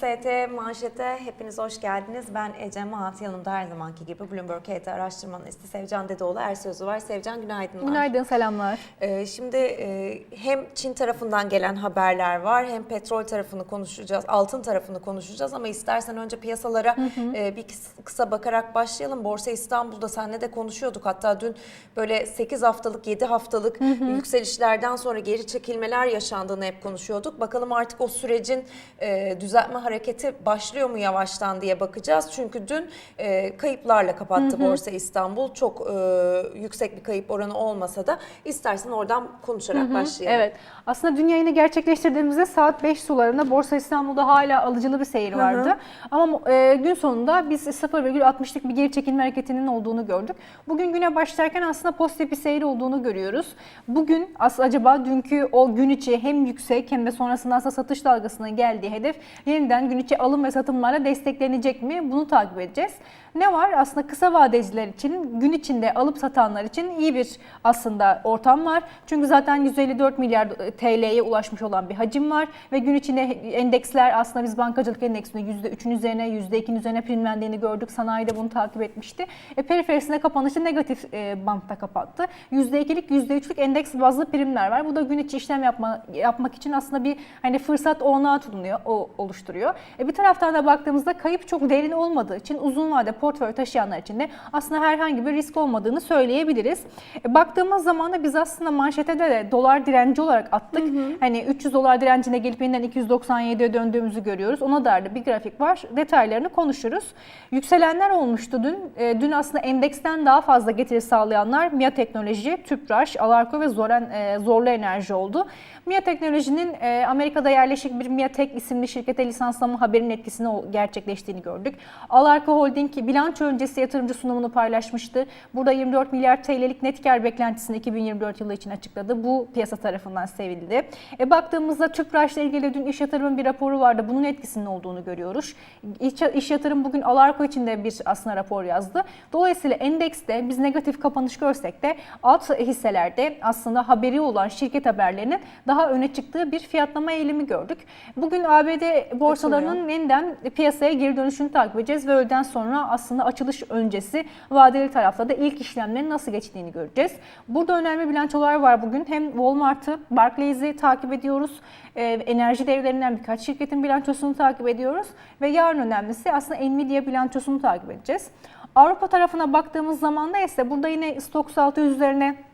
ST Manşet'e hepiniz hoş geldiniz. Ben Ece Mahat. Yanımda her zamanki gibi Bloomberg HT araştırma analisti Sevcan Dedeoğlu Ersözü var. Sevcan günaydınlar. Günaydın, selamlar. Ee, şimdi e, hem Çin tarafından gelen haberler var hem petrol tarafını konuşacağız, altın tarafını konuşacağız ama istersen önce piyasalara e, bir kıs- kısa bakarak başlayalım. Borsa İstanbul'da seninle de konuşuyorduk. Hatta dün böyle 8 haftalık, 7 haftalık yükselişlerden sonra geri çekilmeler yaşandığını hep konuşuyorduk. Bakalım artık o sürecin e, düzeltme hareketi başlıyor mu yavaştan diye bakacağız. Çünkü dün e, kayıplarla kapattı Borsa İstanbul. Çok e, yüksek bir kayıp oranı olmasa da istersen oradan konuşarak başlayalım. Evet. Aslında dün yayını gerçekleştirdiğimizde saat 5 sularında Borsa İstanbul'da hala alıcılı bir seyir vardı. Ama e, gün sonunda biz 0,60'lık bir geri çekilme hareketinin olduğunu gördük. Bugün güne başlarken aslında pozitif bir seyir olduğunu görüyoruz. Bugün aslında acaba dünkü o gün içi hem yüksek hem de sonrasında aslında satış dalgasının geldiği hedef yeniden gün içi alım ve satımlarla desteklenecek mi? Bunu takip edeceğiz. Ne var? Aslında kısa vadeciler için, gün içinde alıp satanlar için iyi bir aslında ortam var. Çünkü zaten 154 milyar TL'ye ulaşmış olan bir hacim var ve gün içinde endeksler aslında biz bankacılık endeksinde %3'ün üzerine, %2'nin üzerine primlendiğini gördük. Sanayi de bunu takip etmişti. E, periferisinde kapanışı negatif e, bantta kapattı. %2'lik, %3'lük endeks bazlı primler var. Bu da gün içi işlem yapma, yapmak için aslında bir hani fırsat olanağı tutunuyor, o oluşturuyor. E, bir taraftan da baktığımızda kayıp çok derin olmadığı için uzun vade portföy taşıyanlar için de aslında herhangi bir risk olmadığını söyleyebiliriz. E, baktığımız zaman da biz aslında manşete de, de dolar direnci olarak attık. Hani 300 dolar direncine gelip yeniden 297'ye döndüğümüzü görüyoruz. Ona dair de bir grafik var. Detaylarını konuşuruz. Yükselenler olmuştu dün. E, dün aslında endeksten daha fazla getiri sağlayanlar MIA Teknoloji, Tüpraş, Alarko ve Zoren, e, Zorlu Enerji oldu. MIA Teknoloji'nin e, Amerika'da yerleşik bir MIATek isimli şirkete lisanslama haberinin etkisini gerçekleştiğini gördük. Alarko Holding bilanço öncesi yatırımcı sunumunu paylaşmıştı. Burada 24 milyar TL'lik net kar beklentisini 2024 yılı için açıkladı. Bu piyasa tarafından sevildi. E, baktığımızda Tüpraş'la ilgili dün iş yatırımın bir raporu vardı. Bunun etkisinin olduğunu görüyoruz. İş, iş yatırım bugün Alarko için de bir aslında rapor yazdı. Dolayısıyla endekste biz negatif kapanış görsek de alt hisselerde aslında haberi olan şirket haberlerinin daha öne çıktığı bir fiyatlama eğilimi gördük. Bugün ABD borsalarının yeniden piyasaya geri dönüşünü takip edeceğiz ve öğleden sonra aslında açılış öncesi vadeli tarafta da ilk işlemlerin nasıl geçtiğini göreceğiz. Burada önemli bilançolar var bugün. Hem Walmart'ı, Barclays'i takip ediyoruz. Ee, enerji devlerinden birkaç şirketin bilançosunu takip ediyoruz. Ve yarın önemlisi aslında Nvidia bilançosunu takip edeceğiz. Avrupa tarafına baktığımız zaman da ise burada yine Stoxx 600 üzerine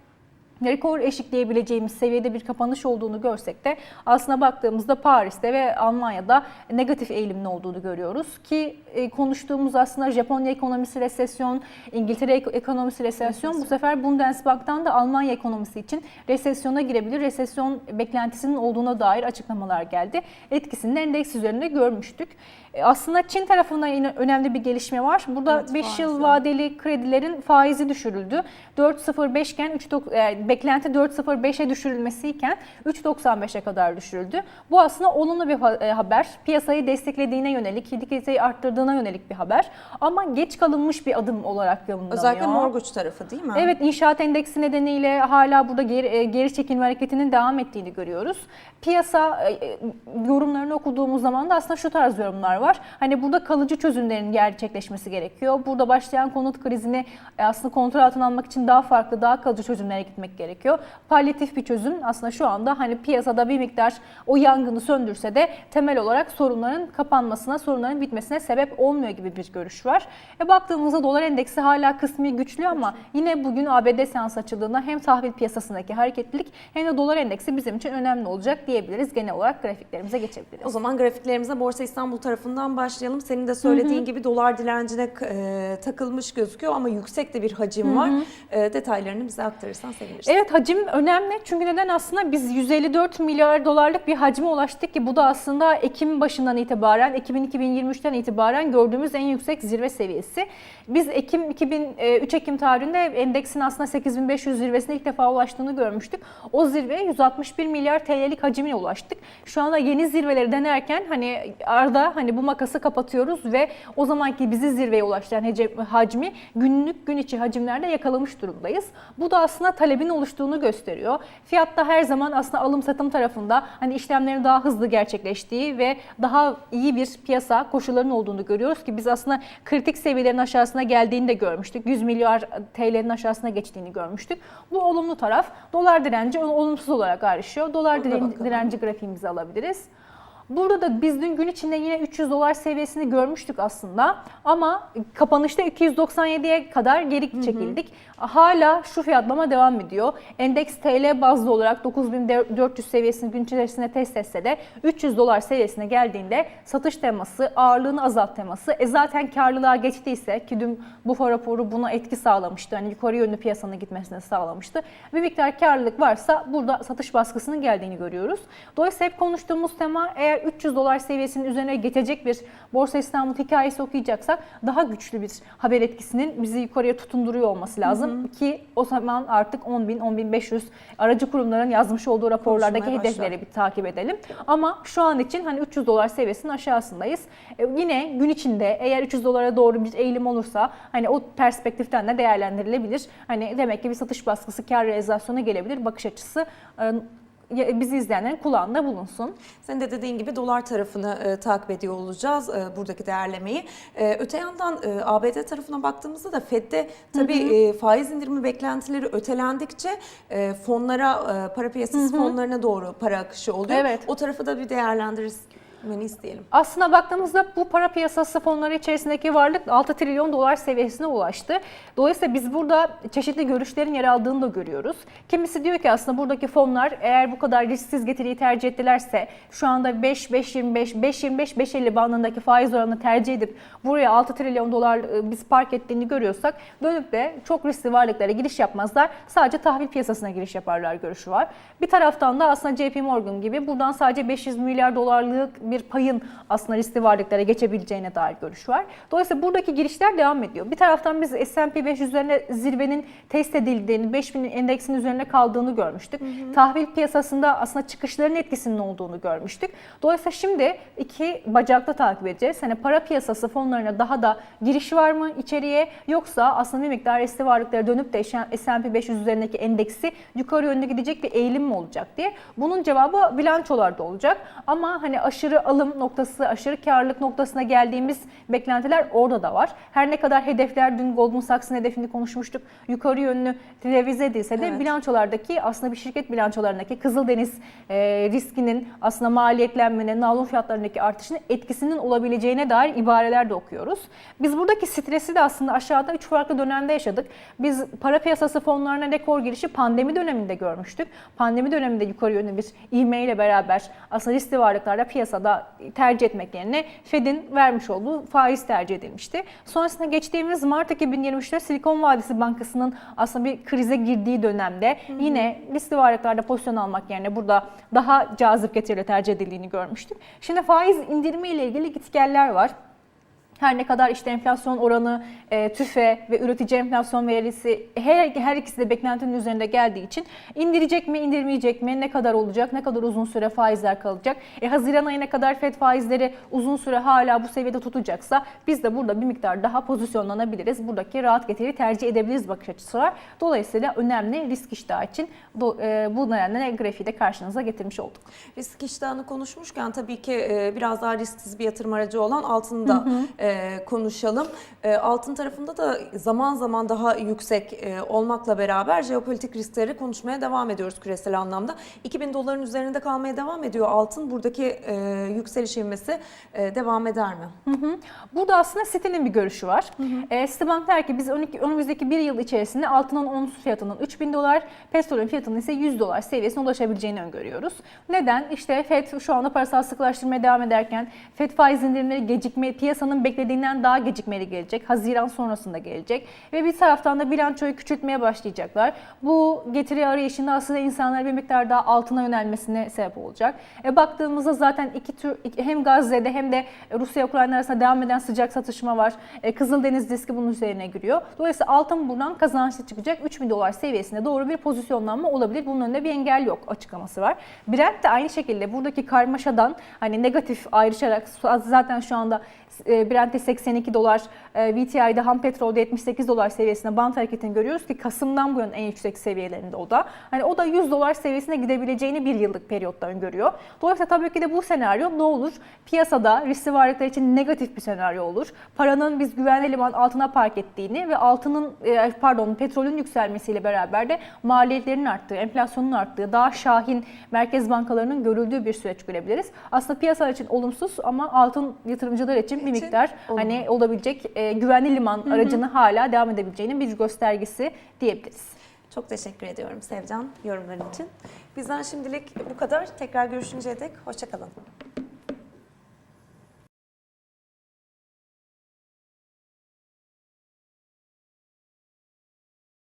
rekor eşikleyebileceğimiz seviyede bir kapanış olduğunu görsek de aslında baktığımızda Paris'te ve Almanya'da negatif eğilimin olduğunu görüyoruz ki e, konuştuğumuz aslında Japonya ekonomisi resesyon, İngiltere ek- ekonomisi resesyon bu sefer Bundesbank'tan da Almanya ekonomisi için resesyona girebilir. Resesyon beklentisinin olduğuna dair açıklamalar geldi. Etkisini de endeks üzerinde görmüştük. E, Aslında Çin tarafından yine önemli bir gelişme var. Burada Evet, 5 yıl vadeli kredilerin faizi düşürüldü. 4.05 iken 3.9 e, beklenti 4.05'e düşürülmesiyken 3.95'e kadar düşürüldü. Bu aslında olumlu bir e, haber. Piyasayı desteklediğine yönelik, likiditeyi arttırdığına yönelik bir haber. Ama geç kalınmış bir adım olarak yorumlanıyor. Özellikle mortgage tarafı değil mi? Evet inşaat endeksi nedeniyle hala burada geri, e, geri çekilme hareketinin devam ettiğini görüyoruz. Piyasa yorumlarını okuduğumuz zaman da aslında şu tarz yorumlar var. Hani burada kalıcı çözümlerin gerçekleşmesi gerekiyor. Burada başlayan konut krizini e, aslında kontrol altına almak için daha farklı, daha kalıcı çözümlere gitmek gerekiyor. Palyatif bir çözüm aslında şu anda hani piyasada bir miktar o yangını söndürse de temel olarak sorunların kapanmasına, sorunların bitmesine sebep olmuyor gibi bir görüş var. E baktığımızda dolar endeksi hala kısmi güçlü ama yine bugün ABD seans açıldığında hem tahvil piyasasındaki hareketlilik hem de dolar endeksi bizim için önemli olacak diyebiliriz. Genel olarak grafiklerimize geçebiliriz. O zaman grafiklerimize Borsa İstanbul tarafından başlayalım. Senin de söylediğin gibi dolar direncine e, takılmış gözüküyor ama yüksek de bir hacim var. E, detaylarını bize aktarırsan seviniriz. Evet hacim önemli çünkü neden aslında biz 154 milyar dolarlık bir hacme ulaştık ki bu da aslında Ekim başından itibaren, Ekim 2023'ten itibaren gördüğümüz en yüksek zirve seviyesi. Biz Ekim 2000, e, 3 Ekim tarihinde endeksin aslında 8500 zirvesine ilk defa ulaştığını görmüştük. O zirveye 161 milyar TL'lik hacimle ulaştık. Şu anda yeni zirveleri denerken hani arda hani bu makası kapatıyoruz ve o zamanki bizi zirveye ulaştıran hacmi günlük gün içi hacimlerde yakalamış durumdayız. Bu da aslında talebin oluştuğunu gösteriyor. Fiyatta her zaman aslında alım satım tarafında hani işlemlerin daha hızlı gerçekleştiği ve daha iyi bir piyasa koşullarının olduğunu görüyoruz ki biz aslında kritik seviyelerin aşağısına geldiğini de görmüştük. 100 milyar TL'nin aşağısına geçtiğini görmüştük. Bu olumlu taraf. Dolar direnci olumsuz olarak ayrışıyor. Dolar direnci grafiğimizi alabiliriz. Burada da biz dün gün içinde yine 300 dolar seviyesini görmüştük aslında ama kapanışta 297'ye kadar geri çekildik. Hala şu fiyatlama devam ediyor. Endeks TL bazlı olarak 9400 seviyesini gün içerisinde test etse de 300 dolar seviyesine geldiğinde satış teması, ağırlığını azalt teması. E zaten karlılığa geçtiyse ki dün bu raporu buna etki sağlamıştı. Hani yukarı yönlü piyasanın gitmesini sağlamıştı. Bir miktar karlılık varsa burada satış baskısının geldiğini görüyoruz. Dolayısıyla hep konuştuğumuz tema eğer 300 dolar seviyesinin üzerine geçecek bir Borsa İstanbul hikayesi okuyacaksak daha güçlü bir haber etkisinin bizi yukarıya tutunduruyor olması lazım ki o zaman artık 10 bin, 10 bin 500 aracı kurumların yazmış olduğu raporlardaki Konuşmaya başlar. hedefleri bir takip edelim. Ama şu an için hani 300 dolar seviyesinin aşağısındayız. E, yine gün içinde eğer 300 dolara doğru bir eğilim olursa hani o perspektiften de değerlendirilebilir. Hani demek ki bir satış baskısı, kar realizasyonu gelebilir. Bakış açısı e, bizi izleyenlerin kulağında bulunsun. Senin de dediğin gibi dolar tarafını e, takip ediyor olacağız e, buradaki değerlemeyi. E, öte yandan e, ABD tarafına baktığımızda da Fed'de tabii e, faiz indirimi beklentileri ötelendikçe e, fonlara, e, para piyasası fonlarına doğru para akışı oluyor. Evet. O tarafı da bir değerlendirmeni isteyelim. Aslına baktığımızda bu para piyasası fonları içerisindeki varlık 6 trilyon dolar seviyesine ulaştı. Dolayısıyla biz burada çeşitli görüşlerin yer aldığını da görüyoruz. Kimisi diyor ki aslında buradaki fonlar eğer bu kadar risksiz getiriyi tercih ettilerse şu anda 5, 5.25, 5.25, 5.50 bandındaki faiz oranını tercih edip buraya 6 trilyon dolar e, biz park ettiğini görüyorsak dönüp de çok riskli varlıklara giriş yapmazlar. Sadece tahvil piyasasına giriş yaparlar görüşü var. Bir taraftan da aslında JP Morgan gibi buradan sadece 500 milyar dolarlık bir payın aslında riskli varlıklara geçebileceğine dair görüş var. Dolayısıyla buradaki girişler devam ediyor. Bir taraftan biz S&P 500 üzerine zirvenin test edildiğini, 5000 endeksinin üzerine kaldığını görmüştük. Tahvil piyasasında aslında çıkışların etkisinin olduğunu görmüştük. Dolayısıyla şimdi iki bacakta takip edeceğiz. Hani para piyasası fonlarına daha da giriş var mı içeriye yoksa aslında bir miktar riskli varlıklara dönüp de S&P 500 üzerindeki endeksi yukarı yönlü gidecek bir eğilim mi olacak diye. Bunun cevabı bilançolarda olacak. Ama hani aşırı alım noktası, aşırı karlılık noktasına geldiğimiz beklentiler orada da var. Her ne kadar hedefler dün Goldman Sachs'ın hedefini konuşmuştuk. Yukarı yönlü revize edilse de Evet. bilançolardaki aslında bir şirket bilançolarındaki Kızıldeniz e, riskinin aslında maliyetlenmenin, nalon fiyatlarındaki artışının etkisinin olabileceğine dair ibareler de okuyoruz. Biz buradaki stresi de aslında aşağıda üç farklı dönemde yaşadık. Biz para piyasası fonlarına rekor girişi pandemi döneminde görmüştük. Pandemi döneminde yukarı yönlü bir ivmeyle beraber aslında riskli varlıklarda piyasada tercih etmek yerine Fed'in vermiş olduğu faiz tercih edilmişti. Sonrasında geçtiğimiz Mart 2023'te Silikon Vadisi Bankası'nın aslında bir krize girdiği dönemde yine riskli varlıklarda pozisyon almak yerine burada daha cazip getiriyle tercih edildiğini görmüştük. Şimdi faiz indirimi ile ilgili gitgeller var. Her ne kadar işte enflasyon oranı, e, tüfe ve üretici enflasyon verisi her, her ikisi de beklentinin üzerinde geldiği için indirecek mi, indirmeyecek mi, ne kadar olacak, ne kadar uzun süre faizler kalacak. E, Haziran ayına kadar FED faizleri uzun süre hala bu seviyede tutacaksa biz de burada bir miktar daha pozisyonlanabiliriz. Buradaki rahat getiri tercih edebiliriz bakış açısı var. Dolayısıyla önemli risk iştahı için do, e, bu nedenle grafiği de karşınıza getirmiş olduk. Risk iştahını konuşmuşken tabii ki e, biraz daha risksiz bir yatırım aracı olan altını da e, konuşalım. E, Altın tarafında da zaman zaman daha yüksek e, olmakla beraber jeopolitik riskleri konuşmaya devam ediyoruz küresel anlamda. 2000 doların üzerinde kalmaya devam ediyor altın. Buradaki e, yükseliş ivmesi e, devam eder mi? Hı hı. Burada aslında City'nin bir görüşü var. E, Citibank der ki biz 12, önümüzdeki bir yıl içerisinde altının ons fiyatının 3000 dolar, petrolün fiyatının ise 100 dolar seviyesine ulaşabileceğini öngörüyoruz. Neden? İşte FED şu anda parasal sıkılaştırmaya devam ederken FED faiz indirimleri gecikme, piyasanın beklediğinden daha gecikmeli gelecek. Haziran sonrasında gelecek. Ve bir taraftan da bilançoyu küçültmeye başlayacaklar. Bu getiri arayışında aslında insanlara bir miktar daha altına yönelmesine sebep olacak. E, baktığımızda zaten iki tür hem Gazze'de hem de Rusya-Ukrayna arasında devam eden sıcak satışma var. E, Kızıldeniz riski bunun üzerine giriyor. Dolayısıyla altın buradan kazançlı çıkacak. 3000 dolar seviyesine doğru bir pozisyonlanma olabilir. Bunun önünde bir engel yok açıklaması var. Brent de aynı şekilde buradaki karmaşadan hani negatif ayrışarak zaten şu anda Brent'te 82 dolar, e, VTI'de ham petrolde 78 dolar seviyesinde bant hareketini görüyoruz ki Kasım'dan bu yana en yüksek seviyelerinde o da. Hani o da 100 dolar seviyesine gidebileceğini bir yıllık periyotta öngörüyor. Dolayısıyla tabii ki de bu senaryo ne olur? Piyasada riskli varlıklar için negatif bir senaryo olur. Paranın biz güvenli liman altına park ettiğini ve altının e, pardon petrolün yükselmesiyle beraber de maliyetlerin arttığı, enflasyonun arttığı, daha şahin merkez bankalarının görüldüğü bir süreç görebiliriz. Aslında piyasalar için olumsuz ama altın yatırımcılar için bir İçin miktar hani olabilecek e, güvenli liman aracını hala devam edebileceğinin bir göstergesi diyebiliriz. Çok teşekkür ediyorum Sevcan yorumların için. Bizden şimdilik bu kadar. Tekrar görüşünceye dek hoşçakalın.